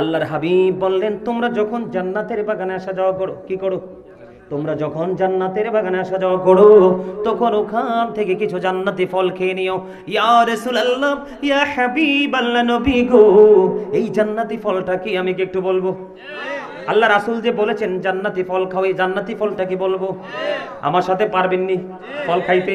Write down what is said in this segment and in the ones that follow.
আল্লাহর হাবিব বললেন, তোমরা যখন জান্নাতের বাগানে আসা যাওয়া করো, কি করো? তোমরা যখন জান্নাতের বাগানে আসা যাওয়া করো, তখন ওখান থেকে কিছু জান্নাতি ফল খেয়ে নিও। ইয়া রাসূলুল্লাহ, ইয়া হাবিবাল্লাহ নবী গো, এই জান্নাতি ফলটা কি আমি কি একটু বলব? আল্লাহ রাসূল যে বলেছেন, জান্নাতি ফল খাও, এই জান্নাতি ফলটা কি বলব? আমার সাথে পারবেননি ফল খাইতে।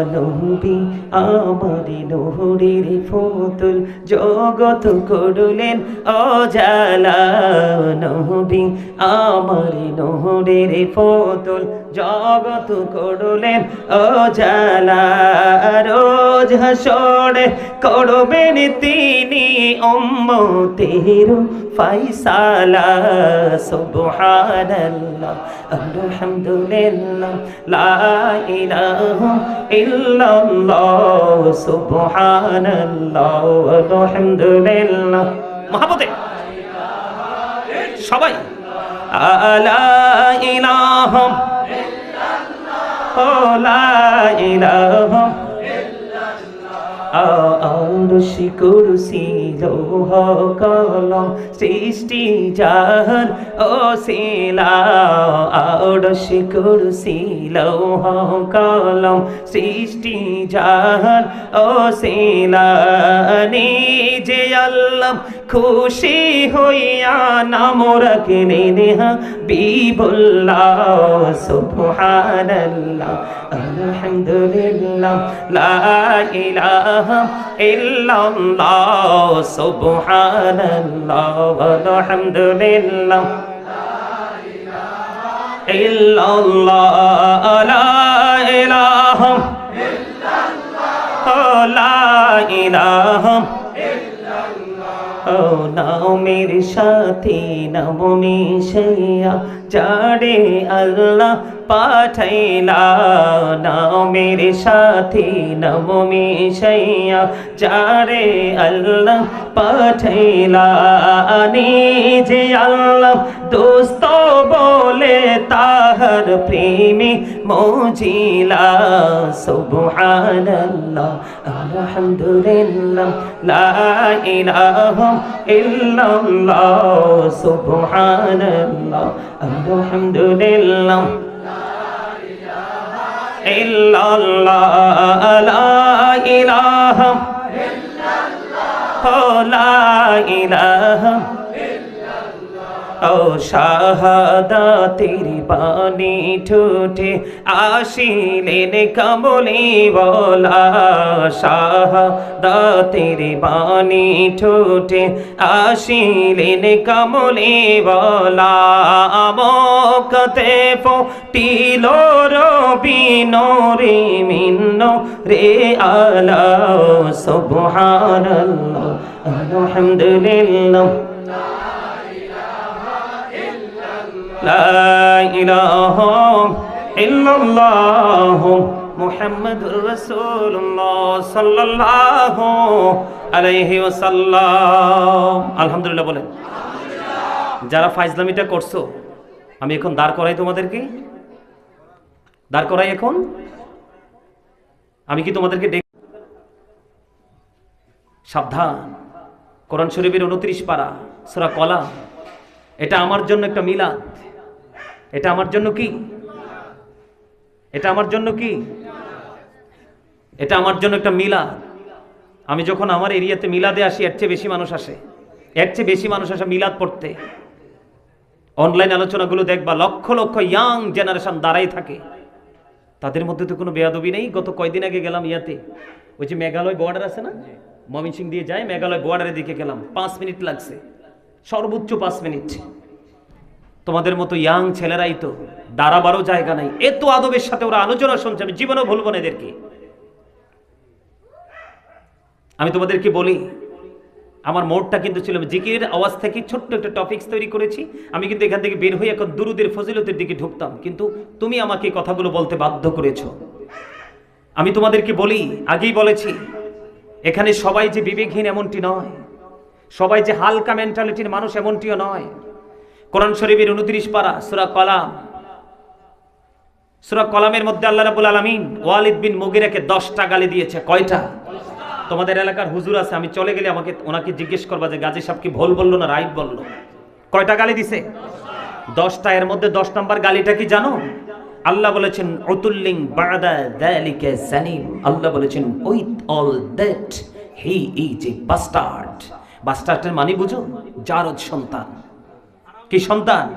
আনবী আমারি নহরের ফতুল জগত করলেন অজালা নবী, আমারি নহরের ফতুল জগত করলেন অজালা। রোজ হাসরে করবেন তিনি উম্মতের ফাইসালা সুবহানাল্লাহ, আলহামদুলিল্লাহ, লা ইলাহা ইল্লাল্লাহ সুবহানাল্লাহ আলহামদুলিল্লাহ। মহাপতে সবাই। আলা ইলাহা। ইল্লাল্লাহ লা ইলাহা। আরশি কুরসি লৌহ কলম সৃষ্টি জাহান ও শিলা আরশি কুরসি লৌহ কলম সৃষ্টি জাহান ও শিলা। নিজে আল্লাহ খুশি হইয়া নাম রাখলেন বিবুল্লাহ, সুবহানাল্লাহ, আলহামদুলিল্লাহ, লা ইলাহা ইল্লাল্লাহ, সুবহানাল্লাহ, আলহামদুলিল্লাহ, ইল্লাল্লাহ, লা ইলাহা ইল্লাল্লাহ, লা ইলাহা নামের সাথে নাম মিশাইয়া যারে আল্লাহ পাঠাইলা। নামের সাথে নাম মিশাইয়া যারে আল্লাহ পাঠাইলা। নিজে আল্লাহ দোস্ত বলে তাহার প্রেমে মজিলা, সুবহানাল্লাহ, আলহামদুলিল্লাহ, লা ইলাহা ইল্লাল্লাহ, সুবহানাল্লাহ, আলহামদুলিল্লাহ, ইল্লাল্লাহ, লা ইলাহা ইল্লাল্লাহ, লা ইলাহা ও শাহাদা তেরি বাণী ঠুঠে আসিলেন কমলি বলা শাহাদা তেরি বাণী ঠুঠে আসিলেন কমলি বলা মকতে ফটিল রবি নরে মিন্ন রে আলা সুবহানাল্লাহ, আলহামদুলিল্লাহ। لا إله إلا الله محمد رسول الله صلى الله عليه وسلم আলহামদুলিল্লাহ বলেন যারা ফাইজলামিটা করছো আমি এখন দাঁড় করাই তোমাদেরকে দাঁড় করাই এখন আমি কি তোমাদেরকে ডেকে সাবধান কোরআন শরীফের উনত্রিশ পারা সুরা কলা এটা আমার জন্য একটা মিলাদ এটা আমার জন্য কি? এটা আমার জন্য কি? এটা আমার জন্য একটা মিলা আমি যখন আমার এরিয়াতে মিলাদে আসি, এর চেয়ে বেশি মানুষ আসে। এর চেয়ে বেশি মানুষ আসে মিলাদ পড়তে। অনলাইন আলোচনাগুলো দেখবা, লক্ষ লক্ষ ইয়াং জেনারেশন দাঁড়াই থাকে। তাদের মধ্যে তো কোনো বেয়াদবি নেই। গত কয়দিন আগে গেলাম ইয়াতে। ওই যে মেঘালয় বর্ডার আছে না? ময়মনসিং দিয়ে যায়, মেঘালয় বর্ডারের দিকে গেলাম। পাঁচ মিনিট লাগছে। সর্বোচ্চ পাঁচ মিনিট। তোমাদের মতো ইয়াং ছেলেরাই তো দাঁড়াবারও জায়গা নাই। এত আদবের সাথে ওরা আলোচনা শুনছে, আমি জীবনেও ভুলবো না এদেরকে। আমি তোমাদেরকে বলি, আমার মোড়টা কিন্তু ছিল জিকিরের আওয়াজ থেকে ছোট্ট একটা টপিকস তৈরি করেছি। আমি কিন্তু এখান থেকে বের হয়ে এখন দুরুদের ফজিলতের দিকে ঢুকতাম। কিন্তু তুমি আমাকে কথাগুলো বলতে বাধ্য করেছ। আমি তোমাদেরকে বলি, আগেই বলেছি, এখানে সবাই যে বিবেকহীন এমনটি নয়, সবাই যে হালকা মেন্টালিটির মানুষ এমনটিও নয়। কোরআন শরীফের উনত্রিশ পারা, সুরা কলাম। সুরা কলামের মধ্যে আল্লাহ রাবুল আলমিন ওয়ালিদ বিন মুগিরাকে দশটা গালি দিয়েছে। কয়টা? তোমাদের এলাকার হুজুর আছে, আমি চলে গেলে আমাকে, ওনাকে জিজ্ঞেস করবা যে, গাজী সাহেব কি ভুল বলল না রাইট বলল? কয়টা গালি দিছে? দশটা, এর মধ্যে দশ নম্বর গালিটা কি জানো? আল্লাহ বলেছেন অতুল্লিং বাদা দ্যালিকে জানিম আল্লাহ বলেছেন, with all that he is a bastard. বাস্টার্ডের মানে বুঝো জারদ সন্তান। কি সন্তান?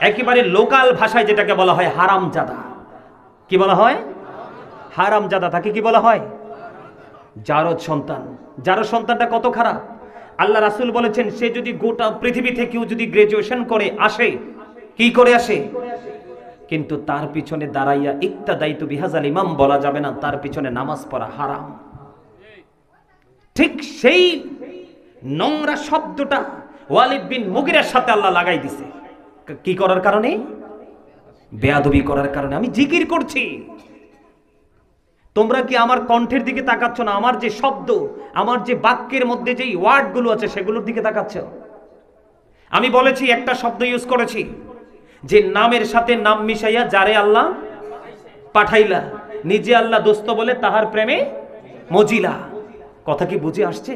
একেবারে লোকাল ভাষায় যেটাকে বলা হয় হারামজাদা। কি বলা হয়? হারামজাদা, তাকে কি বলা হয়? জারদ সন্তান। জারদ সন্তানটা কত খারাপ? আল্লাহ রাসুল বলেছেন, সে যদি গোটা পৃথিবী থেকেও যদি গ্রাজুয়েশন করে, আসে, কি করে আসে? কিন্তু তার পিছনে দাঁড়াইয়া ইকতা দায়িত্ব বিহাজাল ইমাম বলা যাবে না, তার পিছনে নামাজ পড়া হারাম। ঠিক সেই নোংরা শব্দটা ওয়ালিদ বিন মুগিরের সাথে আল্লাহ লাগাই দিছে। কি করার কারণে? বেয়াদবি করার কারণে। আমি জিকির করছি। তোমরা কি আমার কণ্ঠের দিকে তাকাচ্ছ না? আমার যে শব্দ, আমার যে বাক্যের মধ্যে যেই ওয়ার্ডগুলো আছে, সেগুলোর দিকে তাকাচ্ছ? আমি বলেছি, একটা শব্দ ইউজ করেছি, যে নামের সাথে নাম মিশাইয়া যারে আল্লাহ পাঠাইলা, নিজে আল্লাহ দোস্ত বলে তাহার প্রেমে মজিলা। কথা কি বুঝে আসছে?